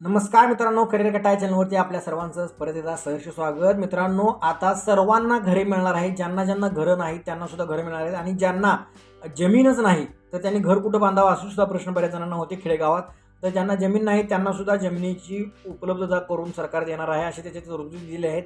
नमस्कार मित्रांनो करिअर कटाय चॅनलवरती आपल्या सर्वांचं परत एकदा सहर्ष स्वागत. मित्रांनो आता सर्वांना घरे मिळणार आहेत. ज्यांना ज्यांना घरं नाहीत त्यांना सुद्धा घरं मिळणार आहेत. आणि ज्यांना जमीनच नाही तर त्यांनी घर कुठं बांधावं असं सुद्धा प्रश्न बऱ्याच जणांना होते खेडेगावात. तर ज्यांना जमीन नाही त्यांना सुद्धा जमिनीची उपलब्धता करून सरकार देणार आहे असे त्याचे तरतुदी दिले आहेत.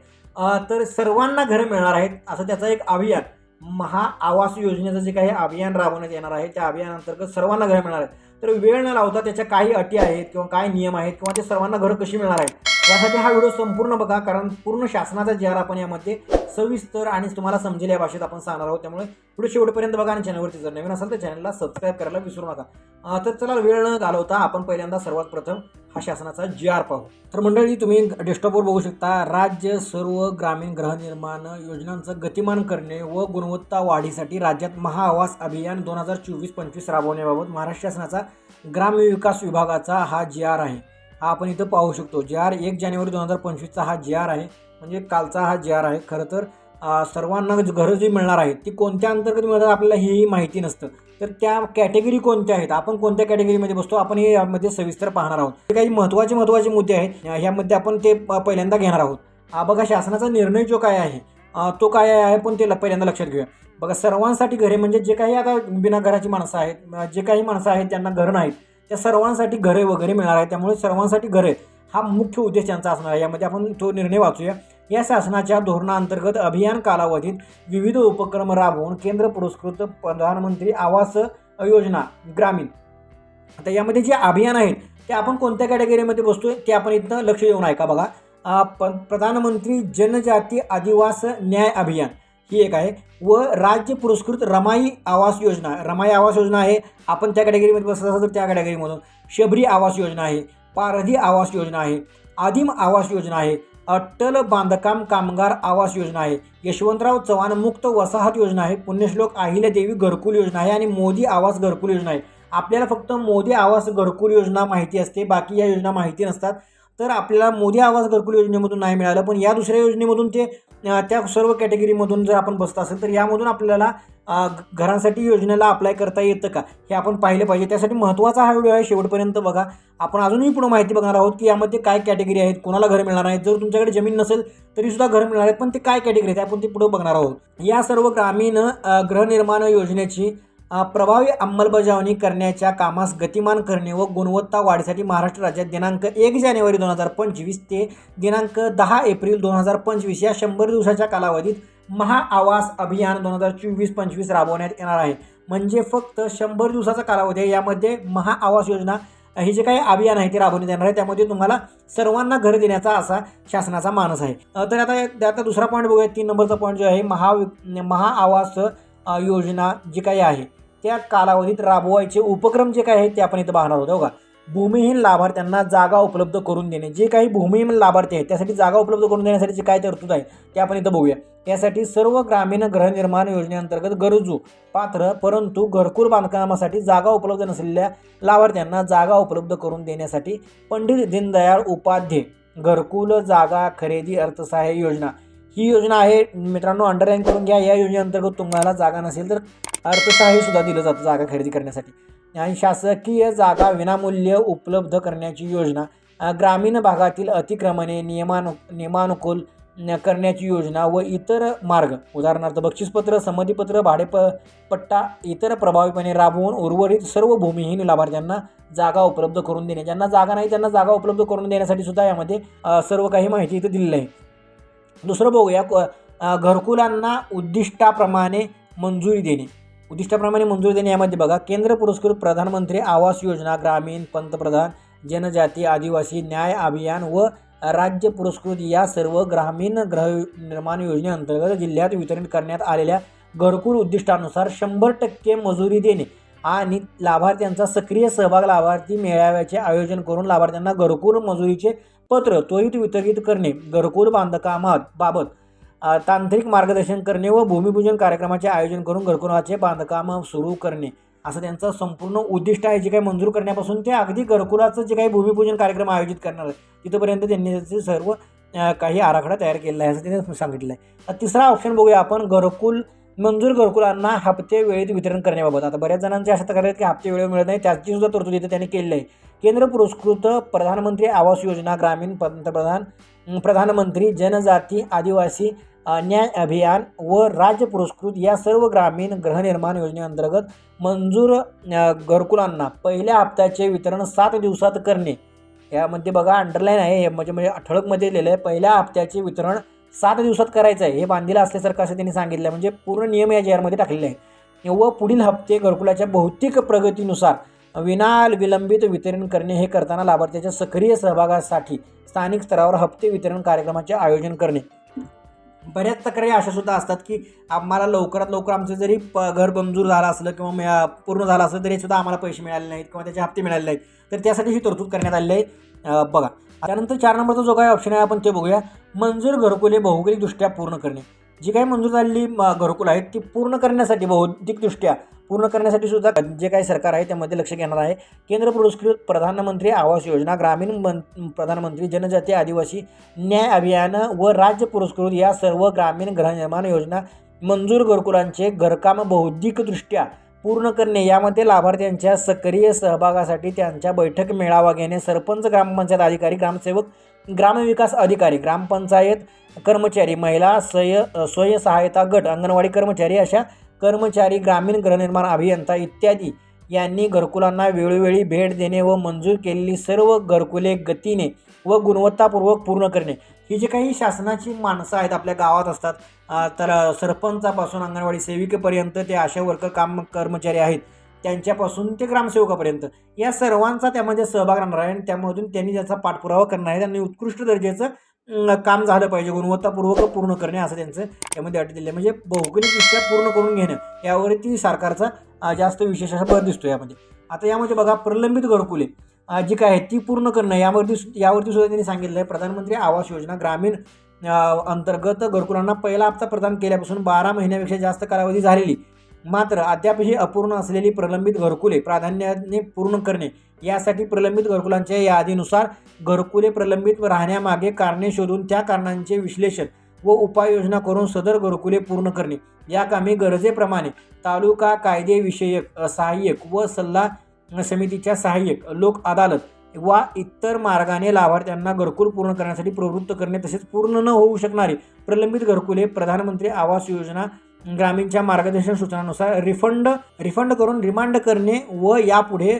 तर सर्वांना घरं मिळणार आहेत असं त्याचा एक अभियान महा आवास योजनेचं जे काही अभियान राबवण्यात येणार आहे त्या अभियानांतर्गत सर्वांना घरं मिळणार आहेत. तर वेळ न लावता त्याच्या काही अटी आहेत किंवा काय नियम आहेत किंवा ते सर्वांना घरं कशी मिळणार आहेत यासाठी हा व्हिडिओ संपूर्ण बघा कारण पूर्ण शासनाचा जी आर आपण यामध्ये सविस्तर आणि तुम्हाला समजेल या भाषेत आपण सांगणार आहोत. त्यामुळे व्हिडिओ शेवटपर्यंत बघा आणि चॅनलवरती जर नवीन असेल तर चॅनलला सबस्क्राईब करायला विसरू नका. तर चला वेळ न घालवता आपण पहिल्यांदा सर्वात प्रथम हा शासनाचा जी आर पाहू. तर मंडळी तुम्ही डेस्कटॉपवर बघू शकता राज्य सर्व ग्रामीण गृहनिर्माण योजनांचं गतिमान करणे व गुणवत्ता वाढीसाठी राज्यात महाआवास अभियान दोन हजार चोवीस पंचवीस राबवण्याबाबत महाराष्ट्र शासनाचा ग्रामविकास विभागाचा हा जी आर आहे. हा आपण इथं पाहू शकतो. जी आर एक जानेवारी दोन हजार पंचवीसचा हा जी आर आहे. म्हणजे कालचा हा जी आर आहे. खरं तर सर्वांना घरं जी मिळणार आहेत ती कोणत्या अंतर्गत मिळतात आपल्याला हेही माहिती नसतं. तर त्या कॅटेगरी कोणत्या आहेत? आपण कोणत्या कॅटेगरीमध्ये बसतो? आपण हे यामध्ये सविस्तर पाहणार आहोत. हे काही महत्त्वाचे महत्त्वाचे मुद्दे आहेत. यामध्ये ह्यामध्ये आपण ते प- पहिल्यांदा घेणार आहोत. हा बघा शासनाचा निर्णय जो काय आहे तो काय आहे पण ते ल- पहिल्यांदा लक्षात घेऊया. बघा सर्वांसाठी घरे म्हणजे जे काही आता बिना घराची माणसं आहेत जे काही माणसं आहेत त्यांना घरं नाहीत त्या सर्वांसाठी घरे वगैरे मिळणार आहेत. त्यामुळे सर्वांसाठी घरे हा मुख्य उद्देश त्यांचा असणार आहे. यामध्ये आपण तो निर्णय वाचूया. या शासनाच्या धोरणाअंतर्गत अभियान कालावधीत विविध उपक्रम राबवून केंद्र पुरस्कृत प्रधानमंत्री आवास योजना ग्रामीण. आता यामध्ये जे अभियान आहेत ते आपण कोणत्या कॅटेगरीमध्ये आहे ते आपण इथं लक्ष देऊन ऐका बघा. प प्रधानमंत्री जनजाती आदिवास न्याय अभियान ही एक आहे व राज्य पुरस्कृत रमाई आवास योजना. रमाई आवास योजना आहे आपण त्या कॅटेगरीमध्ये बसत असाल तर त्या कॅटेगरीमधून. शबरी आवास योजना आहे पारधी आवास योजना आहे आदिम आवास योजना आहे अट्टल बांधकाम कामगार आवास योजना आहे. यशवंतराव चव्हाण मुक्त वसाहत योजना आहे. पुण्यश्लोक अहिल्यादेवी घरकुल योजना आहे आणि मोदी आवास घरकुल योजना आहे. आपल्याला फक्त मोदी आवास घरकुल योजना माहिती असते. बाकी या योजना माहिती नसतात. तर आपल्याला मोदी आवास घरकुल योजनेमधून नाही मिळालं. पण या दुसऱ्या योजनेमधून ते त्या सर्व कॅटेगरीमधून जर आपण बसत असेल तर यामधून आपल्याला घरांसाठी योजनेला अप्लाय करता येतं का? हे आपण पाहिलं पाहिजे. त्यासाठी महत्त्वाचा हा व्हिडिओ आहे शेवटपर्यंत बघा. आपण अजूनही पुढे माहिती बघणार आहोत की यामध्ये काय कॅटेगरी आहेत कोणाला घर मिळणार आहेत. जर तुमच्याकडे जमीन नसेल तरी सुद्धा घर मिळणार आहेत पण ते काय कॅटेगरी आहेत आपण ते पुढे बघणार आहोत. या सर्व ग्रामीण गृहनिर्माण योजनेची प्रभावी अंमलबजावणी करण्याच्या कामास गतिमान करणे व गुणवत्ता वाढीसाठी महाराष्ट्र राज्यात दिनांक एक जानेवारी दोन हजार पंचवीस ते दिनांक दहा एप्रिल दोन हजार पंचवीस या शंभर दिवसाच्या कालावधीत महाआवास अभियान दोन हजार चोवीस पंचवीस राबवण्यात येणार आहे. म्हणजे फक्त शंभर दिवसाचा कालावधी आहे. यामध्ये महाआवास योजना हे जे काही अभियान आहे ते राबवण्यात येणार आहे. त्यामध्ये तुम्हाला सर्वांना घर देण्याचा असा शासनाचा मानस आहे. तर आता आता दुसरा पॉईंट बघूया. तीन नंबरचा पॉईंट जो आहे महा महाआवास योजना जी काही आहे. त्या कालावधीत राबवायचे उपक्रम जे काही आहेत ते आपण इथं पाहणार होतो हो बघा का? भूमिहीन लाभार्थ्यांना जागा उपलब्ध करून देणे. जे काही भूमिहीन लाभार्थी आहेत त्यासाठी जागा उपलब्ध करून देण्यासाठी जे काय तरतूद आहे ते आपण इथं बघूया. त्यासाठी सर्व ग्रामीण गृहनिर्माण योजनेअंतर्गत गरजू पात्र परंतु घरकुल बांधकामासाठी जागा उपलब्ध नसलेल्या लाभार्थ्यांना जागा उपलब्ध करून देण्यासाठी पंडित दीनदयाळ उपाध्याय घरकुल जागा खरेदी अर्थसहाय्य योजना ही योजना आहे. मित्रांनो अंडरलाईन करून घ्या. या योजनेअंतर्गत तुम्हाला जागा नसेल तर अर्थसहाय्य सुद्धा दिलं जातं जागा खरेदी करण्यासाठी. आणि शासकीय जागा विनामूल्य उपलब्ध करण्याची योजना ग्रामीण भागातील अतिक्रमणे नियमानु नियमानुकूल न- करण्याची योजना व इतर मार्ग. उदाहरणार्थ बक्षीसपत्र संमतीपत्र भाडेप पट्टा इतर प्रभावीपणे राबवून उर्वरित सर्व भूमिहीन लाभार्थ्यांना जागा उपलब्ध करून देणे. ज्यांना जागा नाही त्यांना जागा उपलब्ध करून देण्यासाठी सुद्धा यामध्ये सर्व काही माहिती इथं दिलेली आहे. दुसरं बघूया घरकुलांना उद्दिष्टाप्रमाणे मंजुरी देणे. उद्दिष्टाप्रमाणे मंजुरी देणे यामध्ये बघा केंद्र पुरस्कृत प्रधानमंत्री आवास योजना ग्रामीण पंतप्रधान जनजाती आदिवासी न्याय अभियान व राज्य पुरस्कृत या सर्व ग्रामीण गृहनिर्माण योजनेअंतर्गत जिल्ह्यात वितरित करण्यात आलेल्या घरकुल उद्दिष्टानुसार शंभर टक्के मजुरी देणे आणि लाभार्थ्यांचा सक्रिय सहभाग लाभार्थी मेळाव्याचे आयोजन करून लाभार्थ्यांना घरकुल मजुरीचे पत्र त्वरित वितरित करणे घरकुल बांधकामात बाबत तांत्रिक मार्गदर्शन करणे व भूमिपूजन कार्यक्रमाचे आयोजन करून घरकुलाचे बांधकाम सुरू करणे. असं त्यांचं संपूर्ण उद्दिष्ट आहे जे काही मंजूर करण्यापासून ते अगदी घरकुलाचं जे काही भूमिपूजन कार्यक्रम आयोजित करणार आहे तिथपर्यंत त्यांनी त्याचे सर्व काही आराखडा तयार केलेला आहे असं त्यांनी सांगितलं आहे. तिसरा ऑप्शन बघूया आपण घरकुल मंजूर घरकुलांना हप्ते वेळेत वितरण करण्याबाबत. आता बऱ्याच जणांचे अशा तक्रार आहेत की हप्ते वेळेवर मिळत नाही. त्याची सुद्धा तरतूद इथे त्यांनी केली आहे. केंद्र पुरस्कृत प्रधानमंत्री आवास योजना ग्रामीण पंतप्रधान प्रधानमंत्री जनजाती आदिवासी न्याय अभियान व राज्य पुरस्कृत या सर्व ग्रामीण गृहनिर्माण योजनेअंतर्गत मंजूर घरकुलांना पहिल्या हप्त्याचे वितरण सात दिवसात करणे. यामध्ये बघा अंडरलाईन आहे हे म्हणजे म्हणजे ठळकमध्ये लिहिलं आहे. पहिल्या हप्त्याचे वितरण सात दिवसात करायचं आहे. हे बांधील असल्यासारखं असं त्यांनी सांगितलं. म्हणजे पूर्ण नियम या जी आरमध्ये टाकलेले आहे व पुढील हप्ते घरकुलाच्या भौतिक प्रगतीनुसार विना विलंबित वितरण करणे हे करताना लाभार्थ्याच्या सक्रिय सहभागासाठी स्थानिक स्तरावर हप्ते वितरण कार्यक्रमाचे आयोजन करणे. बऱ्याच तक्रारी अशा सुद्धा असतात की आम्हाला लवकरात लवकर आमचं जरी प घर बमजूर झालं असलं किंवा पूर्ण झालं असलं तरी सुद्धा आम्हाला पैसे मिळाले नाहीत किंवा त्याचे हप्ते मिळाले नाहीत. तर त्यासाठी ही तरतूद करण्यात आलेली आहे. बघा. त्यानंतर चार नंबरचा जो काही ऑप्शन आहे आपण ते बघूया. मंजूर घरकुले भौगोलिकदृष्ट्या पूर्ण करणे. जी काही मंजूर झालेली म, आहेत ती पूर्ण करण्यासाठी भौतिकदृष्ट्या पूर्ण करण्यासाठी सुद्धा जे काही सरकार आहे त्यामध्ये लक्ष घेणार आहे. केंद्र पुरस्कृत प्रधानमंत्री आवास योजना ग्रामीण मन प्रधानमंत्री जनजाती आदिवासी न्याय अभियान व राज्य पुरस्कृत या सर्व ग्रामीण गृहनिर्माण योजना मंजूर घरकुलांचे घरकाम बौद्धिकदृष्ट्या पूर्ण करणे यामध्ये लाभार्थ्यांच्या सक्रिय सहभागासाठी त्यांच्या बैठक मेळावा घेणे सरपंच ग्रामपंचायत अधिकारी ग्रामसेवक ग्रामविकास अधिकारी ग्रामपंचायत कर्मचारी महिला स्वय स्वयंसहायता गट अंगणवाडी कर्मचारी अशा कर्मचारी ग्रामीण गृहनिर्माण अभियंता इत्यादी यांनी घरकुलांना वेळोवेळी भेट देणे व मंजूर केलेली सर्व घरकुले गतीने व गुणवत्तापूर्वक पूर्ण करणे. ही जी काही शासनाची माणसं आहेत आपल्या गावात असतात तर सरपंचापासून अंगणवाडी सेविकेपर्यंत ते आशा वर्कर काम कर्मचारी आहेत. त्यांच्यापासून ते ग्रामसेवकापर्यंत. या सर्वांचा त्यामध्ये सहभाग राहणार आहे आणि त्यामधून त्यांनी त्याचा पाठपुरावा करणार आहे त्यांनी उत्कृष्ट दर्जाचं काम झालं पाहिजे गुणवत्तापूर्वक पूर्ण करणे असं त्यांचं त्यामध्ये अट दिली आहे. म्हणजे भौगोलिकदृष्ट्या पूर्ण करून घेणं यावरती सरकारचा जास्त विशेष असा भर दिसतो यामध्ये. आता यामध्ये बघा प्रलंबित घरकुले जी काय आहे ती पूर्ण करणं यावरती सु- यावरती सुद्धा त्यांनी सांगितलं आहे. प्रधानमंत्री आवास योजना ग्रामीण अंतर्गत घरकुलांना पहिला हप्ता प्रदान केल्यापासून बारा महिन्यापेक्षा जास्त कालावधी झालेली. मात्र अद्यापही अपूर्ण असलेली प्रलंबित घरकुले प्राधान्याने पूर्ण करणे यासाठी प्रलंबित घरकुलांच्या यादीनुसार घरकुले प्रलंबित राहण्यामागे कारणे शोधून त्या कारणांचे विश्लेषण व उपाययोजना करून सदर घरकुले पूर्ण करणे. या कामी गरजेप्रमाणे तालुका कायदेविषयक सहाय्यक व सल्ला समितीच्या सहाय्यक लोक अदालत वा इतर मार्गाने लाभार्थ्यांना घरकुल पूर्ण करण्यासाठी प्रवृत्त करणे तसेच पूर्ण न होऊ शकणारे प्रलंबित घरकुले प्रधानमंत्री आवास योजना ग्रामीणच्या मार्गदर्शन सूचनानुसार रिफंड रिफंड करून रिमांड करणे व यापुढे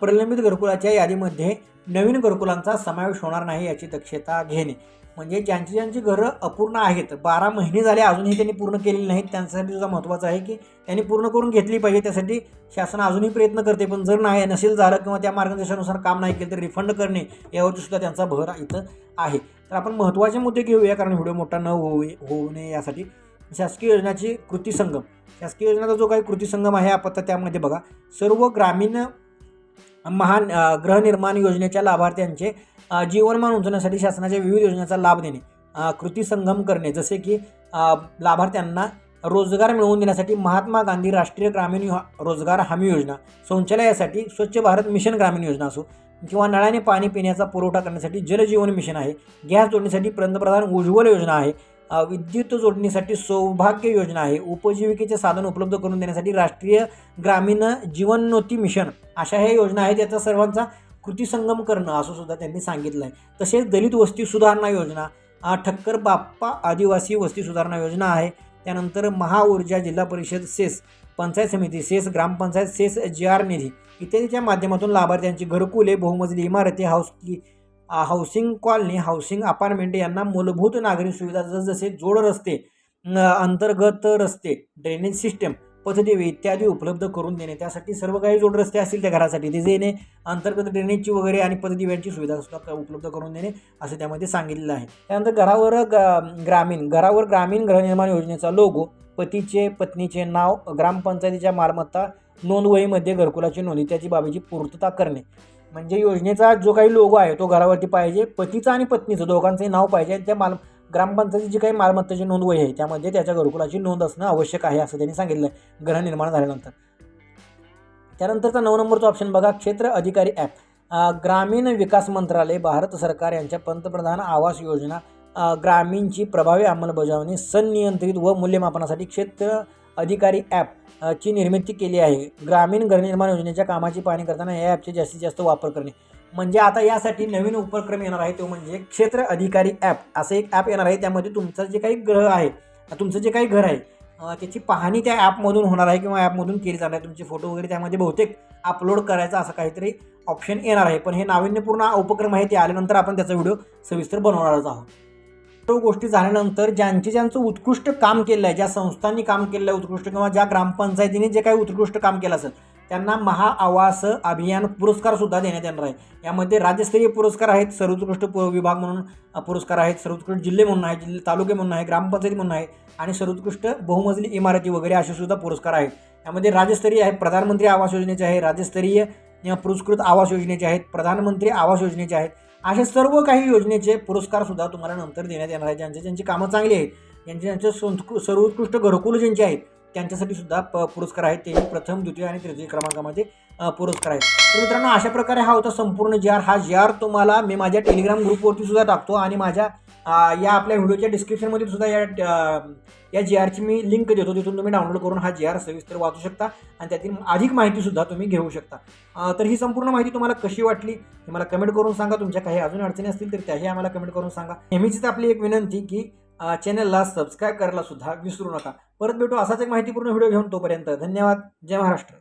प्रलंबित घरकुलाच्या यादीमध्ये नवीन घरकुलांचा समावेश होणार नाही याची दक्षता घेणे. म्हणजे ज्यांची ज्यांची घरं अपूर्ण आहेत बारा महिने झाले अजूनही त्यांनी पूर्ण केलेली नाहीत त्यांच्यासाठी सुद्धा महत्त्वाचं आहे की त्यांनी पूर्ण करून घेतली पाहिजे त्यासाठी शासन अजूनही प्रयत्न करते पण जर नाही नसेल झालं किंवा त्या मार्गदर्शनानुसार काम नाही केलं तर रिफंड करणे यावरती सुद्धा त्यांचा भर इथं आहे. तर आपण महत्त्वाचे मुद्दे घेऊया कारण व्हिडिओ मोठा न होऊ होऊ नये यासाठी. शासकीय योजनाची कृती संगम. शासकीय योजनाचा जो काही कृती संगम आहे आपण त्यामध्ये बघा. सर्व ग्रामीण महान गृहनिर्माण योजनेच्या लाभार्थ्यांचे जीवनमान उंचवण्यासाठी शासनाच्या विविध योजनांचा लाभ देणे. कृती संगम करणे. जसे की लाभार्थ्यांना रोजगार मिळवून देण्यासाठी महात्मा गांधी राष्ट्रीय ग्रामीण रोजगार हमी योजना. शौचालयासाठी स्वच्छ भारत मिशन ग्रामीण योजना असो किंवा नळाने पाणी पिण्याचा पुरवठा करण्यासाठी जलजीवन मिशन आहे. गॅस जोडणीसाठी पंतप्रधान उज्ज्वल योजना आहे. विद्युत जोडणीसाठी सौभाग्य योजना आहे. उपजीविकेचे साधन उपलब्ध करून देण्यासाठी राष्ट्रीय ग्रामीण जीवनोन्नती मिशन अशा ह्या योजना आहेत. याचा सर्वांचा कृती संगम करणं असं सुद्धा त्यांनी सांगितलं आहे तसेच दलित वस्ती सुधारणा योजना ठक्कर बाप्पा आदिवासी वस्ती सुधारणा योजना आहे. त्यानंतर महाऊर्जा जिल्हा परिषद सेस पंचायत समिती सेस ग्रामपंचायत सेस जी आर निधी इत्यादीच्या माध्यमातून लाभार्थ्यांची घरकुले बहुमजली इमारती हाऊस की हाऊसिंग कॉलनी हाऊसिंग अपार्टमेंट यांना मूलभूत नागरी सुविधा जसजसे जोड रस्ते अंतर्गत रस्ते ड्रेनेज सिस्टम पथदिवे इत्यादी उपलब्ध करून देणे. त्यासाठी सर्व काही जोड रस्ते असतील त्या घरासाठी. ते देणे अंतर्गत ड्रेनेजची वगैरे आणि पथदिव्यांची सुविधा सुद्धा उपलब्ध करून देणे असं त्यामध्ये सांगितलेलं आहे. त्यानंतर घरावर ग ग्रामीण घरावर ग्रामीण गृहनिर्माण योजनेचा लोगो पतीचे पत्नीचे नाव ग्रामपंचायतीच्या मालमत्ता नोंदवहीमध्ये घरकुलाची नोंद इत्यादी बाबीची पूर्तता करणे. म्हणजे योजनेचा जो काही लोगो आहे तो घरावरती पाहिजे. पतीचं आणि पत्नीचं दोघांचंही नाव पाहिजे आणि त्या माल ग्रामपंचायतीची जी काही मालमत्तेची नोंद वही आहे त्यामध्ये त्याच्या घरकुलाची नोंद असणं आवश्यक आहे असं त्यांनी सांगितलं आहे गृहनिर्माण झाल्यानंतर. त्यानंतरचा नऊ नंबरचा ऑप्शन बघा क्षेत्र अधिकारी ॲप ग्रामीण विकास मंत्रालय भारत सरकार यांच्या पंतप्रधान आवास योजना. ग्रामीणची प्रभावी अंमलबजावणी संनियंत्रित व मूल्यमापनासाठी क्षेत्र अधिकारी ॲप ची निर्मिती केली आहे. ग्रामीण घरनिर्माण योजनेच्या कामाची पाहणी करताना या ॲपचे जास्तीत जास्त वापर करणे. म्हणजे आता यासाठी नवीन उपक्रम येणार आहे. तो म्हणजे क्षेत्र अधिकारी ॲप. असं एक ॲप येणार आहे. त्यामध्ये तुमचं जे काही ग्रह आहे तुमचं जे काही घर आहे त्याची पाहणी त्या ॲपमधून होणार आहे किंवा ॲपमधून केली जाणार आहे. तुमचे फोटो वगैरे त्यामध्ये बहुतेक अपलोड करायचा असं काहीतरी ऑप्शन येणार आहे. पण हे नाविन्यपूर्ण उपक्रम आहे. ते आल्यानंतर आपण त्याचा व्हिडिओ सविस्तर बनवणारच आहोत. सर्व गोष्टी झाल्यानंतर ज्यांचे ज्यांचं उत्कृष्ट काम केलं आहे ज्या संस्थांनी काम केलं आहे उत्कृष्ट किंवा ज्या ग्रामपंचायतीने जे काही उत्कृष्ट काम केलं असेल त्यांना महाआवास अभियान पुरस्कार सुद्धा देण्यात येणार आहे. यामध्ये राज्यस्तरीय पुरस्कार आहेत सर्वोत्कृष्ट पु- विभाग म्हणून पुरस्कार आहेत सर्वोत्कृष्ट जिल्हे म्हणून आहे जिल्हे तालुके म्हणून आहे ग्रामपंचायती म्हणून आहे आणि सर्वोत्कृष्ट बहुमजली इमारती वगैरे असे सुद्धा पुरस्कार आहेत. यामध्ये राज्यस्तरीय आहे प्रधानमंत्री आवास योजनेचे आहे राज्यस्तरीय या पुरस्कृत आवास योजनेचे आहेत प्रधानमंत्री आवास योजनेचे आहेत असे सर्व काही योजनेचे पुरस्कारसुद्धा तुम्हाला नंतर देण्यात येणार आहे ज्यांचे ज्यांची कामं चांगली आहेत ज्यांचे ज्यांचे संस्कृ सर्वोत्कृष्ट घरकुल ज्यांचे आहेत त्यांच्यासाठी सुद्धा प पुरस्कार आहेत. ते प्रथम द्वितीय आणि तृतीय क्रमांकामध्ये पुरस्कार आहेत. तर मित्रांनो अशा प्रकारे हा होता संपूर्ण जी आर. हा जी आर तुम्हाला मी माझ्या टेलिग्राम ग्रुपवरती सुद्धा टाकतो आणि माझ्या या आपल्या व्हिडिओच्या डिस्क्रिप्शनमध्ये सुद्धा या या जी आरची मी लिंक देतो तिथून तुम्ही डाउनलोड करून हा जी आर सविस्तर वाचू शकता आणि त्यातील अधिक माहितीसुद्धा तुम्ही घेऊ शकता. तर ही संपूर्ण माहिती तुम्हाला कशी वाटली हे मला कमेंट करून सांगा. तुमच्या काही अजून अडचणी असतील तर त्याही आम्हाला कमेंट करून सांगा. नेहमीचीच आपली एक विनंती की चॅनलला सबस्क्राईब करायला सुद्धा विसरू नका. परत भेटू असाच एक माहितीपूर्ण व्हिडिओ घेऊन तोपर्यंत धन्यवाद. जय महाराष्ट्र.